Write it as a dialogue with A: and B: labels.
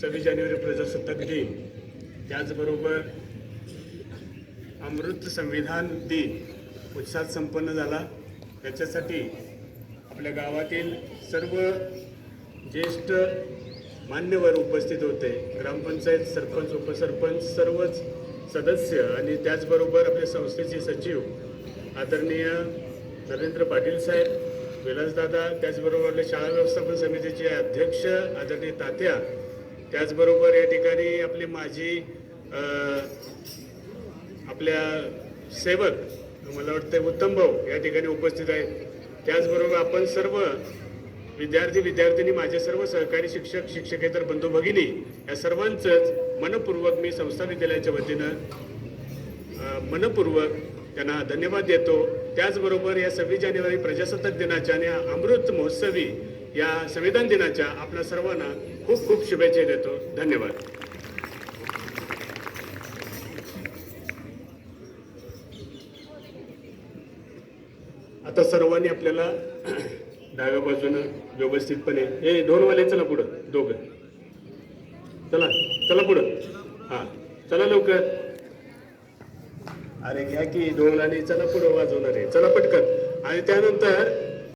A: सव्वीस जानेवारी प्रजासत्ताक दिन. त्याचबरोबर अमृत संविधान दिन उत्साहात संपन्न झाला. त्याच्यासाठी आपल्या गावातील सर्व ज्येष्ठ मान्यवर उपस्थित होते. ग्रामपंचायत सरपंच उपसरपंच सर्वच सदस्य आणि त्याचबरोबर आपल्या संस्थेचे सचिव आदरणीय नरेंद्र पाटील साहेब विलासदादा त्याचबरोबर आपल्या शाळा व्यवस्थापन समितीचे अध्यक्ष आदरणीय तात्या त्याचबरोबर या ठिकाणी आपले माजी आपल्या सेवक मला वाटतं उत्तम भाऊ या ठिकाणी उपस्थित आहेत. त्याचबरोबर आपण सर्व विद्यार्थी विद्यार्थिनी माझे सर्व सहकारी शिक्षक शिक्षकेतर बंधू भगिनी या सर्वांचंच मनपूर्वक मी संस्था विद्यालयाच्या वतीनं मनपूर्वक त्यांना धन्यवाद देतो. त्याचबरोबर या सव्वीस जानेवारी प्रजासत्ताक दिनाच्या आणि अमृत महोत्सवी या संविधान दिनाच्या आपल्या सर्वांना खूप खूप शुभेच्छा देतो. धन्यवाद. आता सर्वांनी आपल्याला डाव्या बाजूनं व्यवस्थितपणे हे दोनवाले चला पुढं दोघं. चला चला पुढं. हां चला लवकर. अरे घ्या की दोन आणि चला पुढं वाजवणार. आहे चला पटकन. आणि त्यानंतर